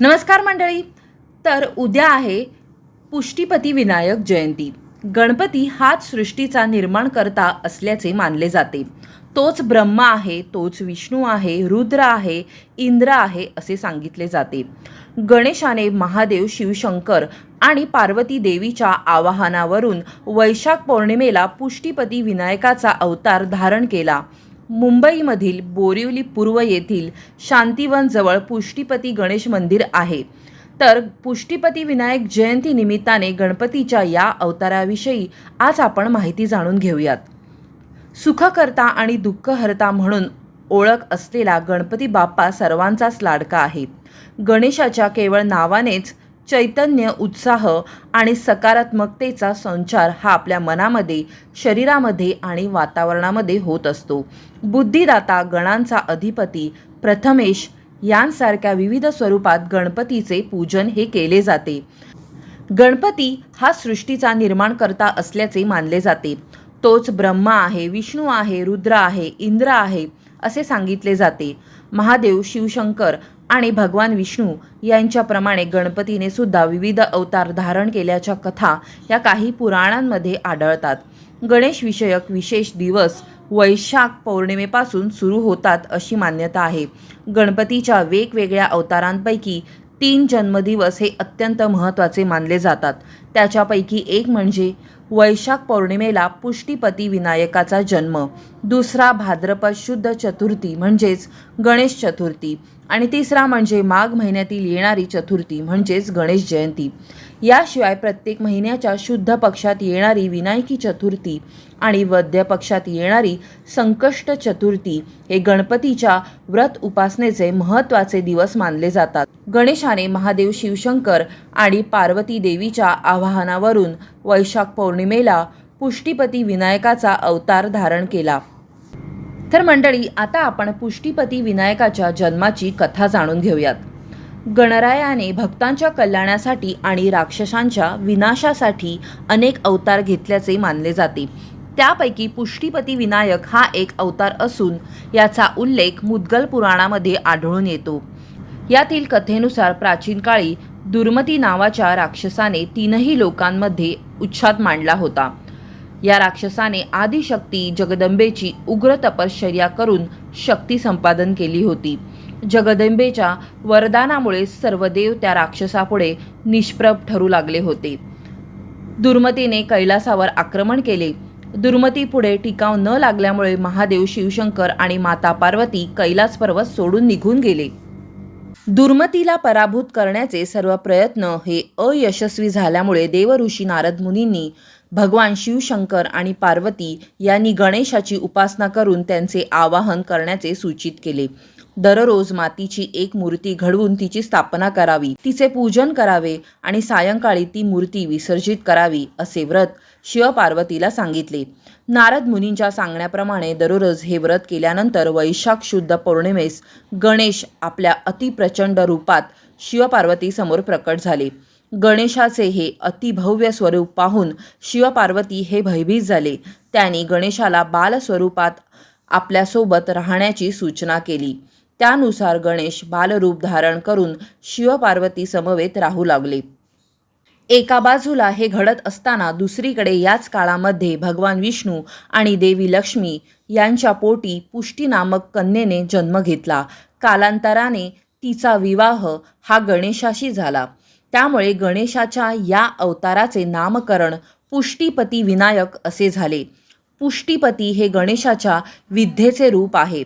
नमस्कार मंडळी. तर उद्या आहे पुष्टीपती विनायक जयंती. गणपती हाच सृष्टीचा निर्माण करता असल्याचे मानले जाते. तोच ब्रह्मा आहे तोच विष्णू आहे रुद्र आहे इंद्र आहे असे सांगितले जाते. गणेशाने महादेव शिवशंकर आणि पार्वती देवीच्या आवाहनावरून वैशाख पौर्णिमेला पुष्टीपती विनायकाचा अवतार धारण केला. मुंबईमधील बोरिवली पूर्व येथील शांतीवनजवळ पुष्टीपती गणेश मंदिर आहे. तर पुष्टीपती विनायक जयंती निमित्ताने गणपतीच्या या अवताराविषयी आज आपण माहिती जाणून घेऊयात. सुखकर्ता आणि दुःखहर्ता म्हणून ओळख असलेला गणपती बाप्पा सर्वांचाच लाडका आहे. गणेशाच्या केवळ नावानेच चैतन्य उत्साह आणि सकारात्मकतेचा संचार हा आपल्या मनामध्ये शरीरामध्ये आणि वातावरणामध्ये होत असतो. बुद्धिदाता गणांचा अधिपती प्रथमेश यांसारख्या विविध स्वरूपात गणपतीचे पूजन हे केले जाते. गणपती हा सृष्टीचा निर्माणकर्ता असल्याचे मानले जाते. तोच ब्रह्मा आहे विष्णू आहे रुद्र आहे इंद्र आहे. असे सांगितले जाते. महादेव शिवशंकर आणि भगवान विष्णू यांच्याप्रमाणे गणपतीने सुद्धा विविध अवतार धारण केल्याच्या कथा या काही पुराणांमध्ये आढळतात. गणेशविषयक विशेष दिवस वैशाख पौर्णिमेपासून सुरू होतात अशी मान्यता आहे. गणपतीच्या वेगवेगळ्या अवतारांपैकी तीन जन्मदिवस हे अत्यंत महत्त्वाचे मानले जातात. त्याच्यापैकी एक म्हणजे वैशाख पौर्णिमेला पुष्टीपती विनायकाचा जन्म. दुसरा भाद्रपद शुद्ध चतुर्थी म्हणजेच गणेश चतुर्थी. आणि तिसरा म्हणजे माघ महिन्यातील येणारी चतुर्थी म्हणजेच गणेश जयंती. याशिवाय प्रत्येक महिन्याच्या शुद्ध पक्षात येणारी विनायकी चतुर्थी आणि वद्य पक्षात येणारी संकष्ट चतुर्थी हे गणपतीच्या व्रत उपासनेचे महत्त्वाचे दिवस मानले जातात. गणेशाने महादेव शिवशंकर आणि पार्वती देवीच्या आवाहनावरून वैशाख पौर्णिमेला पुष्टीपती विनायकाचा अवतार धारण केला. तर मंडळी आता आपण पुष्टीपती विनायकाच्या जन्माची कथा जाणून घेऊयात. गणरायाने भक्तांच्या कल्याणासाठी आणि राक्षसांच्या विनाशासाठी अनेक अवतार घेतल्याचे मानले जाते. त्यापैकी पुष्टीपती विनायक हा एक अवतार असून याचा उल्लेख मुद्गल पुराणामध्ये आढळून येतो. यातील कथेनुसार प्राचीन काळी दुर्मती नावाच्या राक्षसाने तीनही लोकांमध्ये उच्छाद मांडला होता. या राक्षसाने आदिशक्ती जगदंबेची उग्र तपश्चर्या करून शक्ती संपादन केली होती. जगदंबेच्या वरदानामुळे सर्व देव त्या राक्षसापुढे निष्प्रभ ठरू लागले होते. दुर्मतीने कैलासावर आक्रमण केले. दुर्मती पुढे टिकाव न लागल्यामुळे महादेव शिवशंकर आणि माता पार्वती कैलास पर्वत सोडून निघून गेले. दुर्मतीला पराभूत करण्याचे सर्व प्रयत्न हे अयशस्वी झाल्यामुळे देवऋषी नारद मुनींनी भगवान शिवशंकर आणि पार्वती यांनी गणेशाची उपासना करून त्यांचे आवाहन करण्याचे सूचित केले. दररोज मातीची एक मूर्ती घडवून तिची स्थापना करावी. तिचे पूजन करावे आणि सायंकाळी ती मूर्ती विसर्जित करावी असे व्रत शिवपार्वतीला सांगितले. नारद मुनींच्या सांगण्याप्रमाणे दररोज हे व्रत केल्यानंतर वैशाख शुद्ध पौर्णिमेस गणेश आपल्या अतिप्रचंड रूपात शिवपार्वतीसमोर प्रकट झाले. गणेशाचे हे अतिभव्य स्वरूप पाहून शिवपार्वती हे भयभीत झाले. त्यांनी गणेशाला बालस्वरूपात आपल्यासोबत राहण्याची सूचना केली. त्यानुसार गणेश बालरूप धारण करून शिवपार्वती समवेत राहू लागले. एका बाजूला हे घडत असताना दुसरीकडे याच काळामध्ये भगवान विष्णू आणि देवी लक्ष्मी यांच्या पोटी पुष्टी नामक कन्येने जन्म घेतला. कालांतराने तिचा विवाह हा गणेशाशी झाला. त्यामुळे गणेशाच्या या अवताराचे नामकरण पुष्टीपती विनायक असे झाले. पुष्टीपती हे गणेशाच्या विद्येचे रूप आहे.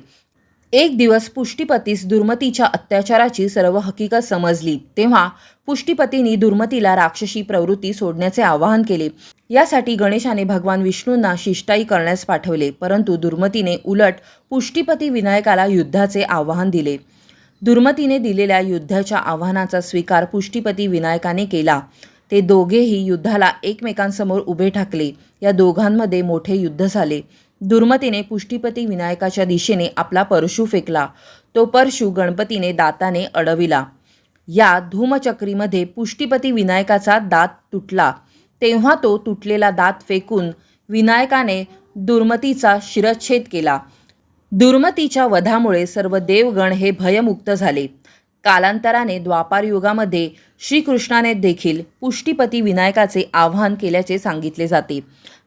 एक दिवस पुष्टीपतीस दुर्मतीच्या अत्याचाराची सर्व हकीकत समजली. तेव्हा पुष्टीपतींनी दुर्मतीला राक्षसी प्रवृत्ती सोडण्याचे आवाहन केले. यासाठी गणेशाने भगवान विष्णूंना शिष्टाई करण्यास पाठवले परंतु दुर्मतीने उलट पुष्टीपती विनायकाला युद्धाचे आवाहन दिले. दुर्मतीने दिलेल्या युद्धाच्या आव्हानाचा स्वीकार पुष्टीपती विनायकाने केला. ते दोघेही युद्धाला एकमेकांसमोर उभे ठाकले. या दोघांमध्ये मोठे युद्ध झाले. दुर्मतीने पुष्टीपती विनायकाच्या दिशेने आपला परशू फेकला. तो परशू गणपतीने दाताने अडविला. या धूमचक्रीमध्ये पुष्टीपती विनायकाचा दात तुटला. तेव्हा तो तुटलेला दात फेकून विनायकाने दुर्मतीचा शिरच्छेद केला. दुर्मतीच्या वधामुळे सर्व देवगण हे भयमुक्त झाले. कालांतराने द्वापार युगामध्ये श्रीकृष्णाने देखील पुष्टीपती विनायकाचे आवाहन केल्याचे सांगितले जाते.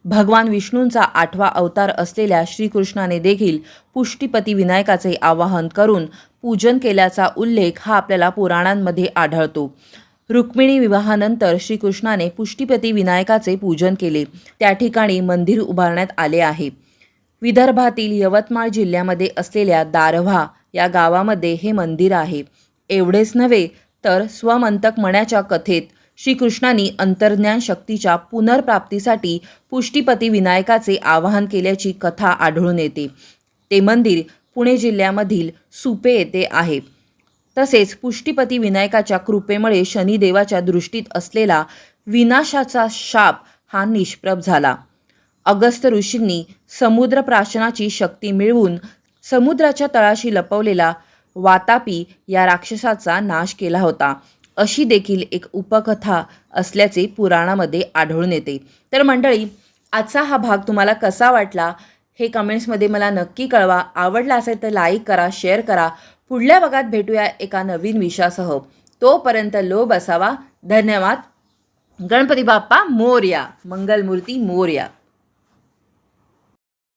भगवान विष्णूंचा आठवा अवतार असलेल्या श्रीकृष्णाने देखील पुष्टीपती विनायकाचे आवाहन करून पूजन केल्याचा उल्लेख हा आपल्याला पुराणांमध्ये आढळतो. रुक्मिणी विवाहानंतर श्रीकृष्णाने पुष्टीपती विनायकाचे पूजन केले. त्या ठिकाणी मंदिर उभारण्यात आले आहे. विदर्भातील यवतमाळ जिल्ह्यामध्ये असलेल्या दारव्हा या गावामध्ये हे मंदिर आहे. एवढेच नव्हे तर स्वमंतक मण्याच्या कथेत श्रीकृष्णांनी अंतर्ज्ञान शक्तीच्या पुनर्प्राप्तीसाठी पुष्टीपती विनायकाचे आवाहन केल्याची कथा आढळून येते. ते मंदिर पुणे जिल्ह्यामधील सुपे येथे आहे. तसेच पुष्टीपती विनायकाच्या कृपेमुळे शनिदेवाच्या दृष्टीत असलेला विनाशाचा शाप हा निष्प्रभ झाला. अगस्त ऋषींनी समुद्र प्राशनाची शक्ती मिळवून समुद्राच्या तळाशी लपवलेला वातापी या राक्षसाचा नाश केला होता. अशी देखील एक उपकथा असल्याचे पुराणामध्ये आढळून येते. तर मंडळी आजचा हा भाग तुम्हाला कसा वाटला हे कमेंट्समध्ये मला नक्की कळवा. आवडला असेल तर लाईक करा शेअर करा. पुढल्या भागात भेटूया एका नवीन विषयासह. तोपर्यंत लोभ असावा. धन्यवाद. गणपती बाप्पा मोर्या. मंगलमूर्ती मोर्या.